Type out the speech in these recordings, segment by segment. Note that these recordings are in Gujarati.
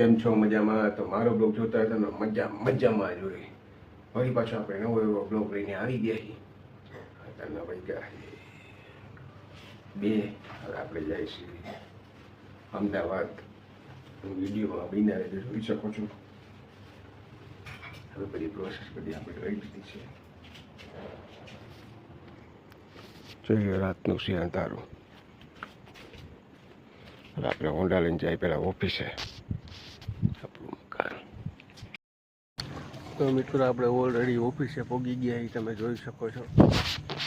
કેમ છો? મજામાં? તો મારો બ્લોગ જોતા ને મજા, મજામાં જોઈએ ફરી પાછો આપણે નવો એવો બ્લોગ લઈને આવી ગયા અત્યારના વાગ્યા બે, હવે આપણે જઈશું અમદાવાદ. વિડીયોમાં બિના રીતે જોઈ શકો છો. હવે બધી પ્રોસેસ બધી આપણે જોઈ દીધી છે. જોઈએ રાતનું છે અંધારું આપણે હોન્ડા લઈને જાય પહેલાં ઓફિસે આપણું મકાન તો મિત્રો, આપણે ઓલરેડી ઓફિસે પહોંચી ગયા એ તમે જોઈ શકો છો.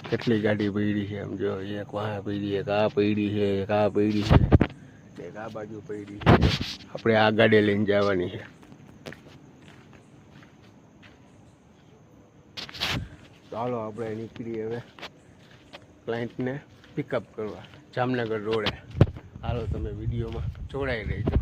કેટલી ગાડી પડી છે એમ જો, એક વાહ પડી, એક આ પડી છે, એક આ પડી છે, એક આ બાજુ પડી છે. આપણે આ ગાડી લઈને જવાની છે. ચાલો, આપણે નીકળીએ હવે ક્લાયન્ટને પિકઅપ કરવા, જામનગર રોડે. હાલો, તમે વિડીયોમાં જોડાઈ રહેજો.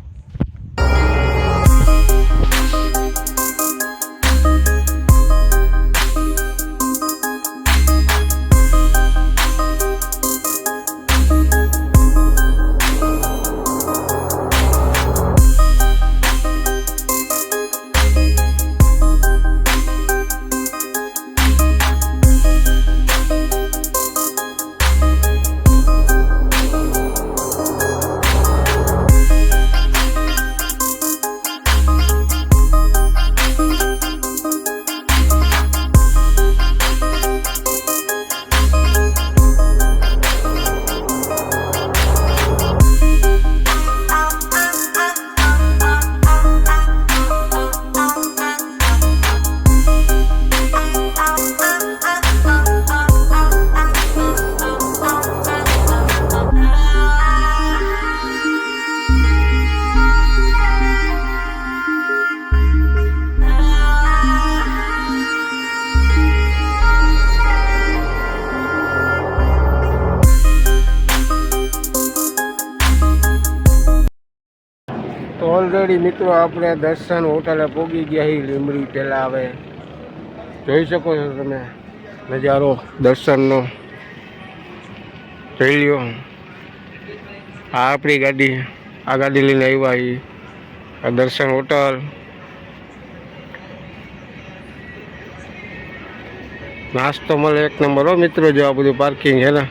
ઓલરેડી મિત્રો, આપણે દર્શન હોટલે પોગી ગયા છીએ લીમડી પહેલાં હવે જોઈ શકો છો તમે નજારો દર્શનનો. જોઈ લ્યો. આ આપણી ગાડી, આ ગાડી લઈને આવ્યા છીએ આ દર્શન હોટલ. નાસ્તો મળે એક નંબર હો મિત્રો, જો આ બધું પાર્કિંગ હે ને.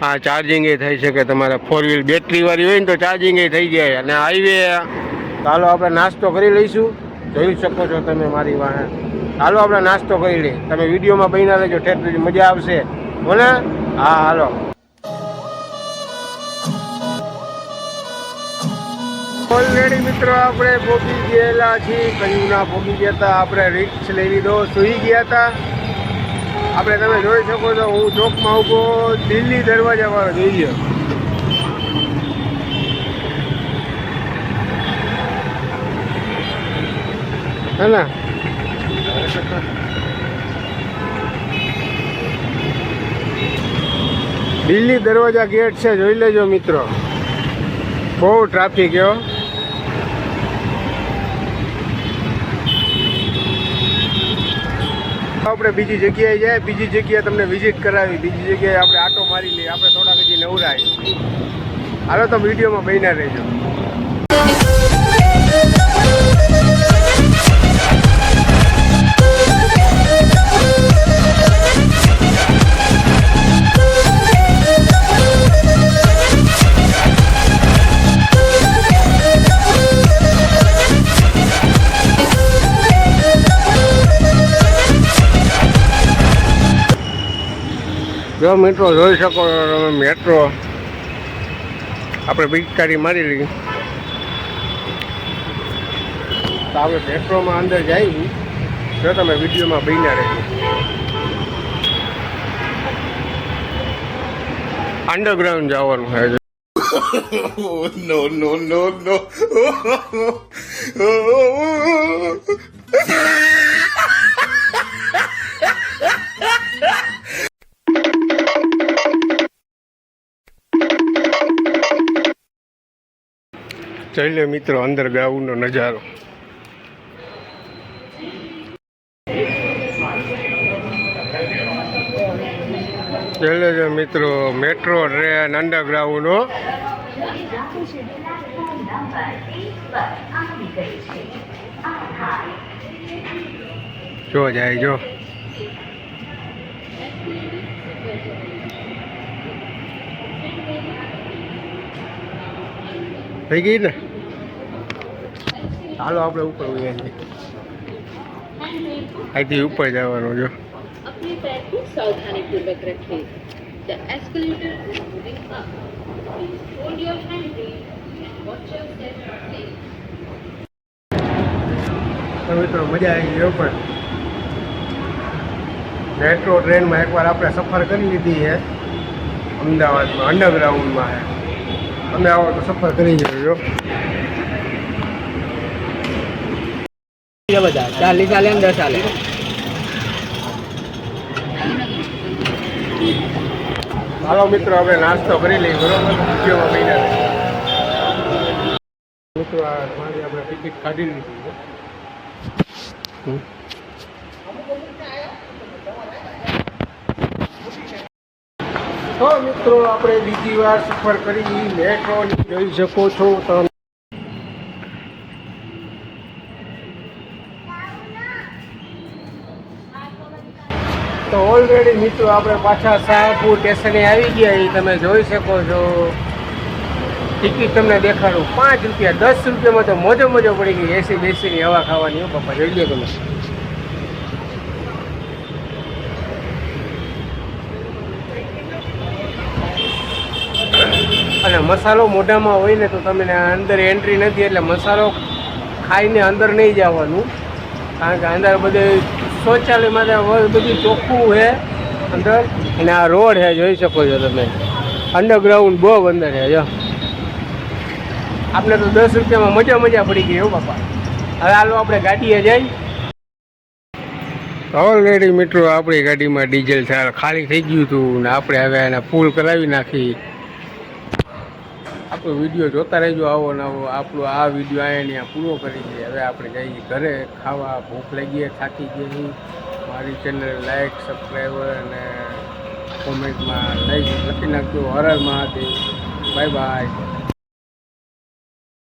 હા ચાર્જિંગ એ થઈ શકે તમારે ફોર વ્હીલ બેટરી વાળી હોય ને તો ચાર્જિંગ એ થઈ જાય. અને હાઈવે ચાલો આપણે નાસ્તો કરી લઈશું. જોઈ શકો છો તમે મારી વાહે હાલો આપણે નાસ્તો કરી લઈએ. તમે વિડીયોમાં બન્યા લેજો ઠેર મજા આવશે. બોલે? હા, હાલો. ઓલરેડી મિત્રો આપણે ભોગી ગયેલા છીએ. કયું ના ભોગી ગયા હતા. આપણે રિક્સ લઈ લીધો સુઈ ગયા હતા. આપણે તમે જોઈ શકો છો, હું ચોકમાં ઊભો દિલ્હી દરવાજા વાળો જોઈ ગયો હે દિલ્હી દરવાજા ગેટ છે, જોઈ લેજો મિત્રો. બહુ ટ્રાફિક એવો આપણે બીજી જગ્યાએ જાય, બીજી જગ્યાએ તમને વિઝિટ કરાવી, બીજી જગ્યાએ આપણે આટો મારી લઈએ, આપણે થોડાક હજી નવરાય. હાલો તો વિડીયોમાં બહીના રહેજો. જો મેટ્રો જોઈ શકો છો તમે મેટ્રો. આપણે પિચકારી મારી લઈ તો આપણે મેટ્રોમાં અંદર જઈ જો તમે વિડીયોમાં બન્યા રહેજો. અંડરગ્રાઉન્ડ જવાનું છે. no, no, no, no. જોઈ મિત્રો અંદર ગાઉનો નજારો. ચાલે છે મિત્રો મેટ્રો ટ્રેન અંડરગ્રાઉન્ડ. હો જો જાય, જો. થઈ ગઈ ને? ચાલો આપણે ઉપર ઉઈએ છીએ અહીંથી ઉપર જવાનું જો अपने पैर को सावधानी पूर्वक रखें The escalator is moving up. Please hold your handrail and watch your step please. તો મિત્રો મજા આવી ગઈ પણ મેટ્રો ટ્રેનમાં એકવાર આપણે સફર કરી લીધી છે અમદાવાદમાં અંડરગ્રાઉન્ડમાં છે તમે આવો તો સફર કરી જજો બધા. ચાલીસ ચાલે ને દસ ચાલે. હાલો મિત્રો આપણે નાસ્તો કરી લઈએ બરોબર? વિડીયોમાં મહિના મિત્રો આ મારી આપણે ટિકિટ કાઢી લીધી તો મિત્રો આપણે બીજી વાર સફર કરી. મેટ્રોની જોઈ શકો છો. તમે તો ઓલરેડી મિત્રો આપણે પાછા શાહપુર સ્ટેશને આવી ગયા. એ તમે જોઈ શકો છો. ટિકિટ તમને દેખાડું. પાંચ રૂપિયા, દસ રૂપિયામાં તો મોજો મોજો પડી ગઈ. એસી બેસીની હવા ખાવાની. હો પપ્પા જોઈ લો તમે. અને મસાલો મોઢામાં હોય ને તો તમને અંદર એન્ટ્રી નથી, એટલે મસાલો ખાઈને અંદર નહીં જવાનું. કારણ કે અંદર બધે શૌચાલય માટે બધું ચોખ્ખું છે. અંદર અને આ રોડ છે, જોઈ શકો છો તમે. અંડરગ્રાઉન્ડ બહુ અંદર છે, જો. આપણે તો દસ રૂપિયામાં મજા મજા પડી ગઈ હો, બાપા. હવે હાલો આપણે ગાડીએ જઈ. ઓલરેડી મિત્રો, આપણી ગાડીમાં ડીઝલ ખાલી થઈ ગયું હતું ને આપણે હવે એને ફૂલ કરાવી નાખી. આપણો વીડિયો જોતા રહેજો, આવો નવો આપણો આ વીડિયો અહીંયા પૂરો કરી દઈએ હવે આપણે જઈએ ઘરે, ખાવા, ભૂખ લાગીએ થાકી ગઈ. મારી ચેનલ લાઈક સબસ્ક્રાઈબર અને કોમેન્ટમાં લઈ લખી નાખજો. હર મહાદેવ. Bye bye